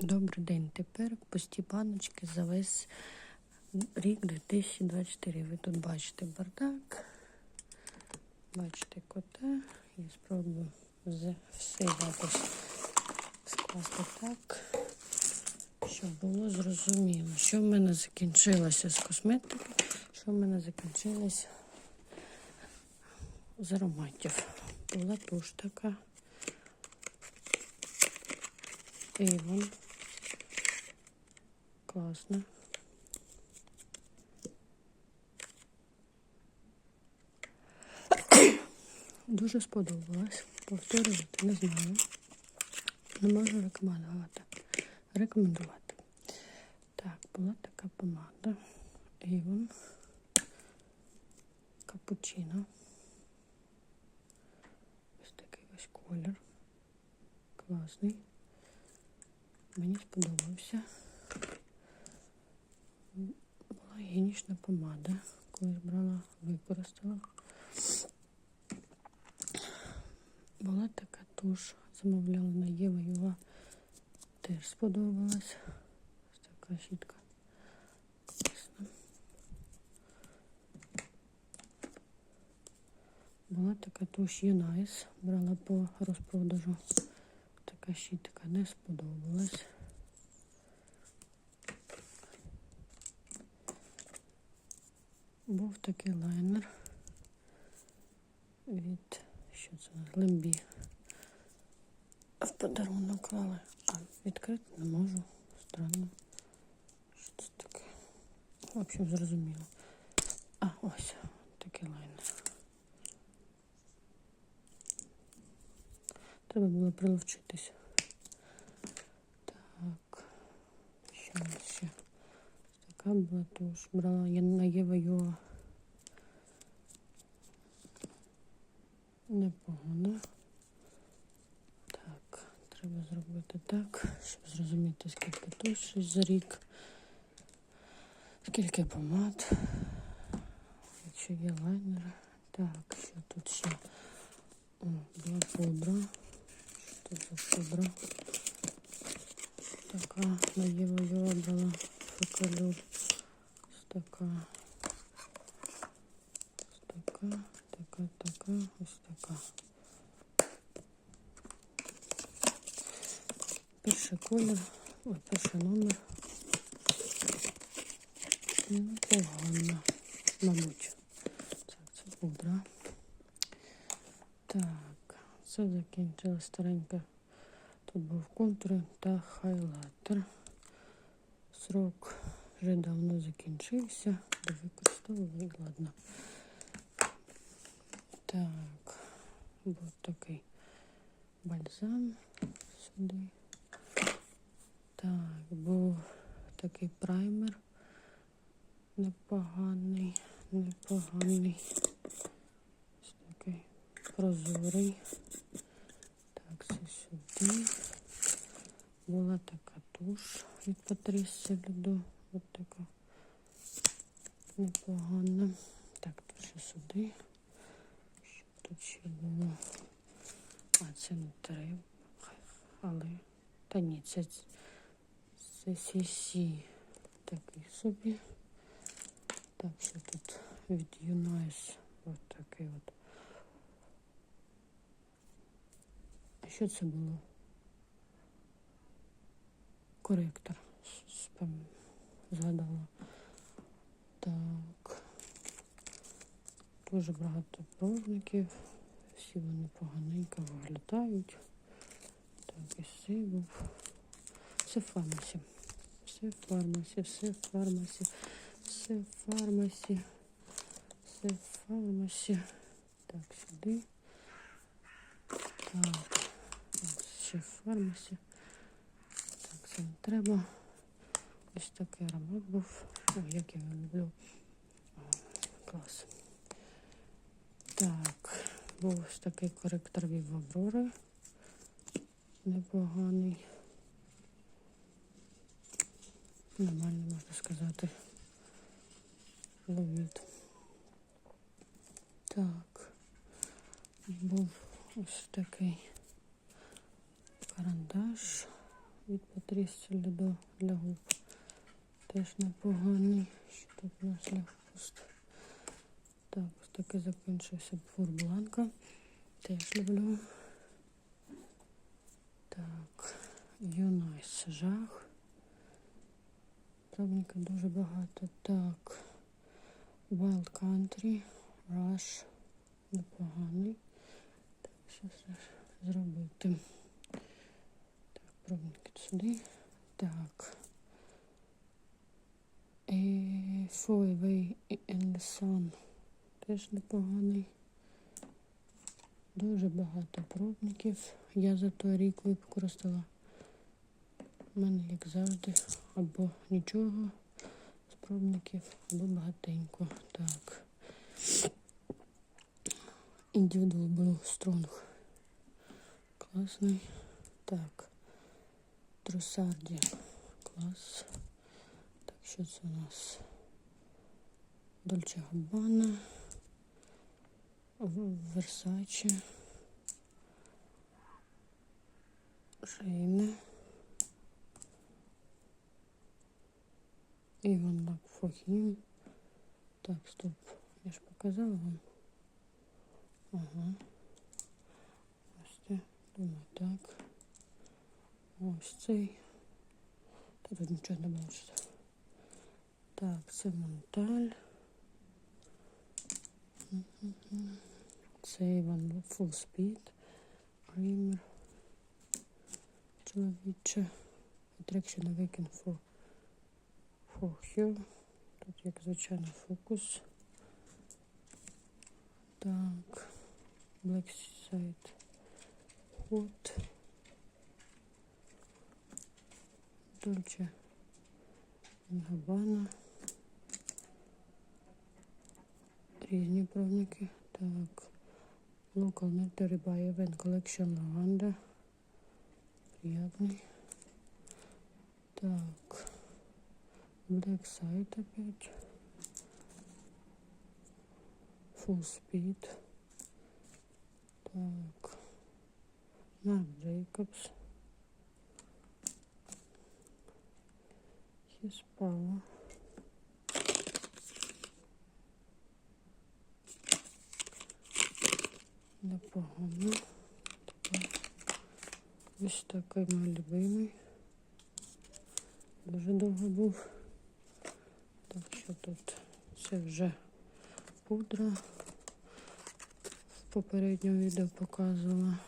Добрий день. Тепер пусті баночки за весь рік 2024. Ви тут бачите бардак, бачите кота. Я спробую все якось скласти так, щоб було зрозуміло, що в мене закінчилося з косметики, що в мене закінчилось з ароматів. Була туш така. Іван. Класно. Дуже сподобалось. Повторювати не знаю. Не можу рекомендувати. Рекомендувати. Так, була така помада. Іван. Капучино. Ось такий ось колір. Класний. Мені сподобався. Була гігієнічна помада. Колись брала, використала. Була така туш, замовляла на Єва Юла. Теж сподобалась. Ось така щітка. Була така туш Юнайс. Брала по розпродажу. Така щітка не сподобалась. Був такий лайнер від що це Лембі. В подарунок клали. А відкрити не можу. Странно. Що це таке? В общем, зрозуміло. А, ось такий лайнер. Треба було приловчитись. Так. Що у нас ще? Така була туш. Брала я на Єва Йоа. Непогано. Так, треба зробити так, щоб зрозуміти, скільки туш щось за рік. Скільки помад. Якщо є лайнери. Так, що тут ще? О, була пудра. Що тут за пудра? Така на Єву Йоа брала фекалюр. Ось така. Ось така, така, така, ось така. Перший колір, ой, перший номер. Непогано, мабуть. Так, це пудра. Так, це закінчилось стареньке. Тут був контур та хайлайтер. Срок вже давно закінчився. Використовували, ладно. Так, був такий бальзам сюди. Так, був такий праймер. Непоганий, непоганий. Ось такий прозорий. Так, це сюди. Була така туш від Патрісі Люду. Ось така непогана. Так, тут ще сюди. Що тут ще було? А це не треба. Але. Та ні, це, це сісі такий собі. Так, що тут від Юнайс. Ось такий от. А що це було? Коректор. Згадала. Так. Дуже багато пробників. Всі вони поганенько виглядають. Так, і цей був. Все в фармасі. Все в фармасі, все в фармасі, все в фармасі, все в фармасі. Так, сюди. Так, ще в фармасі. Треба. Ось такий аромат був. Ой, як я люблю. Клас. Так, був ось такий коректор від Аврори. Непоганий. Нормально можна сказати. Ловіт. Так. Був ось такий карандаш від потрісця до для губ. Теж непоганий. Що тут у нас для хуст? Так, ось таки закінчився фур бланка. Теж люблю. Так, Юнайс жах. Пробника дуже багато. Так. Wild Country. Rush. Непоганий. Так, що ж зробити? Сюди. Так. The Sun. Теж непоганий. Дуже багато пробників. Я за той рік використала. У мене, як завжди, або нічого з пробників, або багатенько. Так. Individual Blue Strong. Класний. Так. Трусарді. Клас. Так, що це у нас? Дольче Габбана. Версаче. Шейне. Іван Лакфохім. Так, стоп. Я ж показала вам. Ага. Ось це. Думаю, так. Ось цей. Та тут нічого не бачите. Так, це Монталь. Це Іван Full Speed. Грімер. Чоловіче. Attraction Awaken for, for Her. Тут, як звичайно, фокус. Так. Black Side Hot. Dolce Gabbana. Різні пробники. Так. Local Military by Event Collection Lavanda. Приятный. Так. Black Side опять. Full Speed. Так. Марк Джейкобс. His Power. Непогано. Ось такий мій любимий. Дуже довго був. Так що тут це вже пудра. В попередньому відео показувала.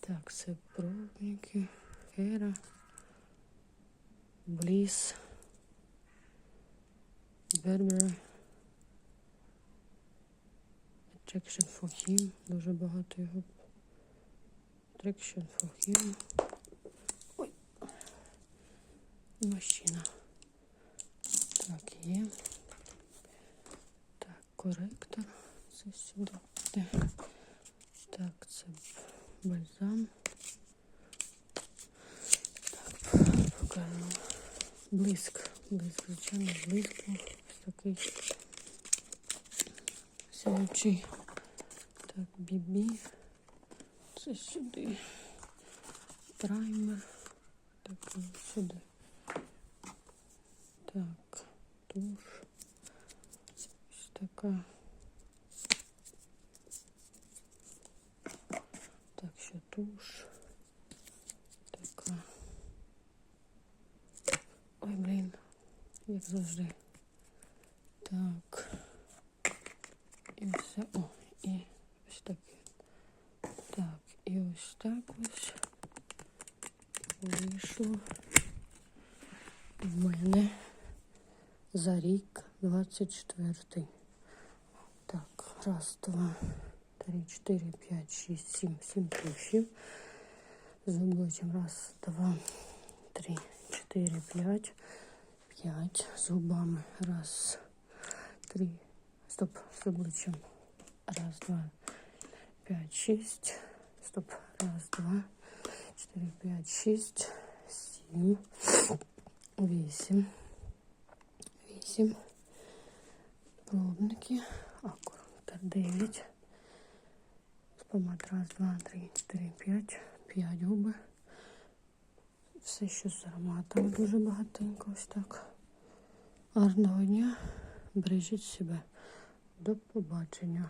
Так, це пробники, фера, бліс, бербери. Attraction for him. Дуже багато його. Attraction for him. Ой. Мужчина. Так, є. Так, коректор. Це сюди. Так, це звичайно, блиск. був. Ось такий. Сяючий. Так, бібі. Це сюди. Праймер. Так, сюди. Так, туш. Ось така. Так, ще туш. Як завжди. Так. І все. О, і ось таке. Так, і ось так ось вийшло в мене за рік 24. Так, раз, два, три, чотири, п'ять, шість, сім, сім тушів. З обличчям раз, два, три, чотири, п'ять, п'ять. З губами раз, три, стоп, з обличчям. Раз, два, п'ять, шість. Стоп. Раз, два, чотири, п'ять, шість, сім, вісім. Вісім. Пробники. Акуратно. Дев'ять. Спомат. Раз, два, три, чотири, п'ять. П'ять губи. Все, що з ароматами дуже багатенько. Ось так. Гарного дня. Бережіть себе. До побачення.